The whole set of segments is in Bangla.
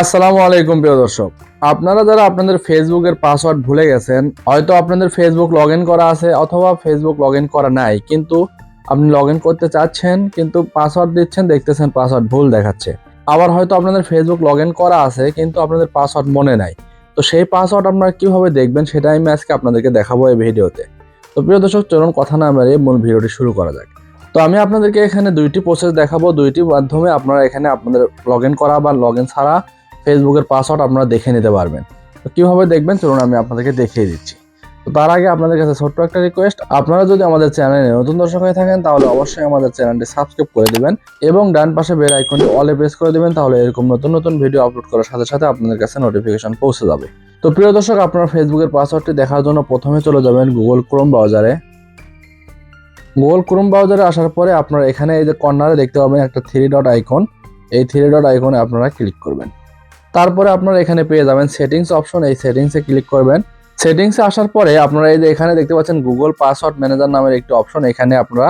আসসালামু আলাইকুম, প্রিয় দর্শক। আপনারা যারা আপনাদের ফেসবুকের পাসওয়ার্ড ভুলে গেছেন, হয়তো আপনাদের ফেসবুক লগ করা আছে অথবা ফেসবুক লগ করা নাই, কিন্তু আপনি লগ করতে চাচ্ছেন, কিন্তু পাসওয়ার্ড দিচ্ছেন, দেখতেছেন পাসওয়ার্ড ভুল দেখাচ্ছে। আবার হয়তো আপনাদের ফেসবুক লগ করা আছে, কিন্তু আপনাদের পাসওয়ার্ড মনে নাই। তো সেই পাসওয়ার্ড আপনারা কীভাবে দেখবেন, সেটা আমি আজকে আপনাদেরকে দেখাবো এই ভিডিওতে। তো প্রিয় দর্শক, চলুন কথা না মেরে মূল ভিডিওটি শুরু করা যাক। তো আমি আপনাদেরকে এখানে দুইটি প্রসেস দেখাবো। দুইটি মাধ্যমে আপনারা এখানে আপনাদের লগ করা বা লগ ছাড়া ফেসবুকের পাসওয়ার্ড আপনারা দেখে নিতে পারবেন। তো কীভাবে দেখবেন? চলুন আমি আপনাদেরকে দেখিয়ে দিচ্ছি। তো তার আগে আপনাদের কাছে ছোট্ট একটা রিকোয়েস্ট আপনারা যদি আমাদের চ্যানেলে নতুন দর্শক হয়ে থাকেন, তাহলে অবশ্যই আমাদের চ্যানেলটি সাবস্ক্রাইব করে দিবেন এবং ডান পাশে বেল আইকনটি অলে প্রেস করে দিবেন, তাহলে এরকম নতুন নতুন ভিডিও আপলোড করার সাথে সাথে আপনাদের কাছে নোটিফিকেশন পৌঁছে যাবে। তো প্রিয় দর্শক, আপনার ফেসবুকের পাসওয়ার্ডটি দেখার জন্য প্রথমে চলে যাবেন গুগল ক্রোম ব্রাউজারে গুগল ক্রোম ব্রাউজারে আসার পরে আপনারা এখানে এই যে কর্নারে দেখতে পাবেন একটা থ্রি ডট আইকন এই থ্রি ডট আইকনে আপনারা ক্লিক করবেন। তারপরে আপনারা এখানে পেয়ে যাবেন সেটিংস অপশন এই সেটিংসে ক্লিক করবেন। সেটিংসে আসার পরে আপনারা এই যে এখানে দেখতে পাচ্ছেন গুগল পাসওয়ার্ড ম্যানেজার নামের একটি অপশন এখানে আপনারা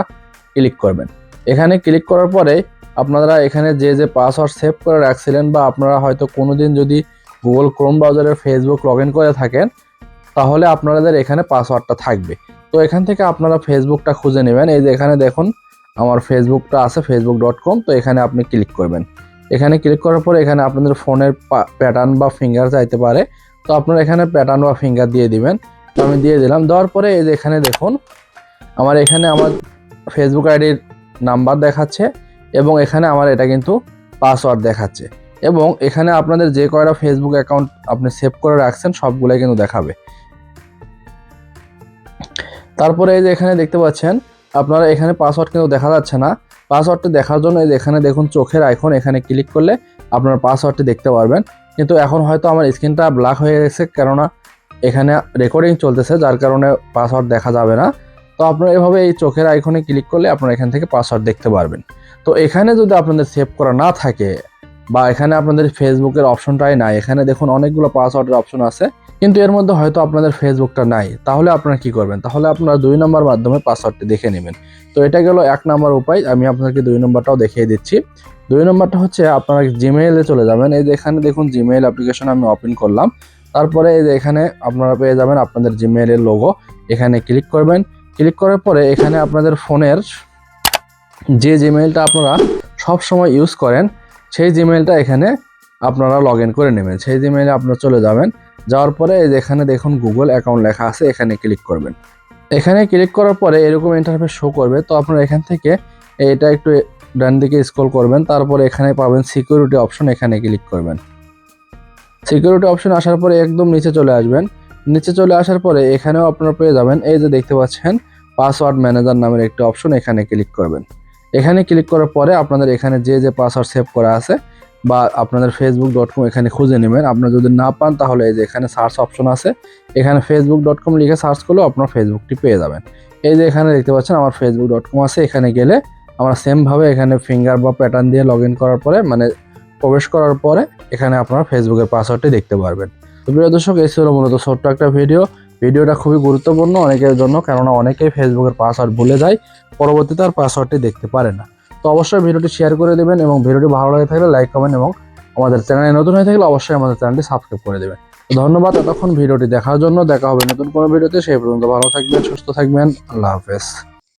ক্লিক করবেন। এখানে ক্লিক করার পরে আপনারা এখানে যে যে পাসওয়ার্ড সেভ করে রাখছিলেন বা আপনারা হয়তো কোনোদিন যদি গুগল ক্রোম ব্রাউজারের ফেসবুক লগ করে থাকেন, তাহলে আপনাদের এখানে পাসওয়ার্ডটা থাকবে। তো এখান থেকে আপনারা ফেসবুকটা খুঁজে নেবেন। এই যে এখানে দেখুন, আমার ফেসবুকটা আছে ফেসবুক ডট কম তো এখানে আপনি ক্লিক করবেন। এখানে ক্লিক করার পরে এখানে আপনাদের ফোনের প্যাটার্ন বা ফিঙ্গার চাইতে পারে। তো আপনারা এখানে প্যাটার্ন বা ফিঙ্গার দিয়ে দিবেন। তো আমি দিয়ে দিলাম। দেওয়ার পরে এই যে এখানে দেখুন, আমার এখানে আমার ফেসবুক আইডির নাম্বার দেখাচ্ছে এবং এখানে আমার এটা কিন্তু পাসওয়ার্ড দেখাচ্ছে। এবং এখানে আপনাদের যে কয়টা ফেসবুক অ্যাকাউন্ট আপনি সেভ করে রাখছেন, সবগুলোই কিন্তু দেখাবে। তারপরে এই যে এখানে দেখতে পাচ্ছেন, আপনারা এখানে পাসওয়ার্ড কিন্তু দেখা যাচ্ছে না। পাসওয়ার্ডটি দেখার জন্য এখানে দেখুন চোখের আইকন, এখানে ক্লিক করলে আপনার পাসওয়ার্ডটি দেখতে পারবেন। কিন্তু এখন হয়তো আমার স্ক্রিনটা ব্ল্যাক হয়ে গেছে, কেননা এখানে রেকর্ডিং চলতেছে, যার কারণে পাসওয়ার্ড দেখা যাবে না। তো আপনারা এভাবে এই চোখের আইকনে ক্লিক করলে আপনারা এখান থেকে পাসওয়ার্ড দেখতে পারবেন। তো এখানে যদি আপনাদের সেভ করা না থাকে বা এখানে আপনাদের ফেসবুকের অপশনটাই নাই। এখানে দেখুন অনেকগুলো পাসওয়ার্ডের অপশন আছে, কিন্তু এর মধ্যে হয়তো আপনাদের ফেসবুকটা নাই। তাহলে আপনারা কি করবেন? তাহলে আপনারা দুই নম্বর মাধ্যমে পাসওয়ার্ডটি দেখে নেবেন। তো এটা গেল এক নম্বর উপায়, আমি আপনাদেরকে দুই নম্বরটাও দেখিয়ে দিচ্ছি। দুই নম্বরটা হচ্ছে আপনারা জিমেইলে চলে যাবেন। এই যে এখানে দেখুন জিমেইল অ্যাপ্লিকেশন আমি ওপেন করলাম। তারপরে এই যে এখানে আপনারা পেয়ে যাবেন আপনাদের জিমেইলের লোগো এখানে ক্লিক করবেন। ক্লিক করার পরে এখানে আপনাদের ফোনের যে জিমেইলটা আপনারা সব সময় ইউজ করেন সেই জিমেলটা এখানে আপনারা লগ করে নেবেন। সেই জিমেইলে আপনারা চলে যাবেন। যাওয়ার পরে এখানে দেখুন গুগল অ্যাকাউন্ট লেখা আছে, এখানে ক্লিক করবেন। এখানে ক্লিক করার পরে এরকম ইন্টারফেস শো করবে। তো আপনারা এখান থেকে এটা একটু ডান দিকে স্ক্রল করবেন। তারপরে এখানে পাবেন সিকিউরিটি অপশন এখানে ক্লিক করবেন। সিকিউরিটি অপশন আসার পরে একদম নিচে চলে আসবেন। নিচে চলে আসার পরে এখানেও আপনারা পেয়ে যাবেন। এই যে দেখতে পাচ্ছেন পাসওয়ার্ড ম্যানেজার নামের একটি অপশন এখানে ক্লিক করবেন। এখানে ক্লিক করার পরে আপনাদের এখানে যে যে পাসওয়ার্ড সেভ করা আছে বা আপনাদের ফেসবুক ডট কম এখানে খুঁজে নেবেন। আপনারা যদি না পান তাহলে এই যে এখানে সার্চ অপশন আছে, এখানে ফেসবুক ডট কম লিখে সার্চ করলেও আপনার ফেসবুকটি পেয়ে যাবেন। এই যে এখানে দেখতে পাচ্ছেন আমার ফেসবুক ডট কম আছে, এখানে গেলে আমরা সেমভাবে এখানে ফিঙ্গার বা প্যাটার্ন দিয়ে লগ করার পরে মানে প্রবেশ করার পরে এখানে আপনারা ফেসবুকের পাসওয়ার্ডটি দেখতে পারবেন। তো প্রিয় দর্শক, এই ছিল মূলত ছোট্ট একটা ভিডিও ভিডিওটা খুবই গুরুত্বপূর্ণ অনেকের জন্য, কেননা অনেকেই ফেসবুকের পাসওয়ার্ড ভুলে যায়। পরবর্তীতে আর পাসওয়ার্ডটি দেখতে পারে না। তো অবশ্যই ভিডিওটি শেয়ার করে দেবেন এবং ভিডিওটি ভালো লাগে থাকলে লাইক কমেন্ট এবং আমাদের চ্যানেলে নতুন হয়ে থাকলে অবশ্যই আমাদের চ্যানেলটি সাবস্ক্রাইব করে দেবেন। ধন্যবাদ, এতক্ষণ ভিডিওটি দেখার জন্য। দেখা হবে নতুন কোনো ভিডিওতে। সেই পর্যন্ত ভালো থাকবেন, সুস্থ থাকবেন। আল্লাহ হাফেজ।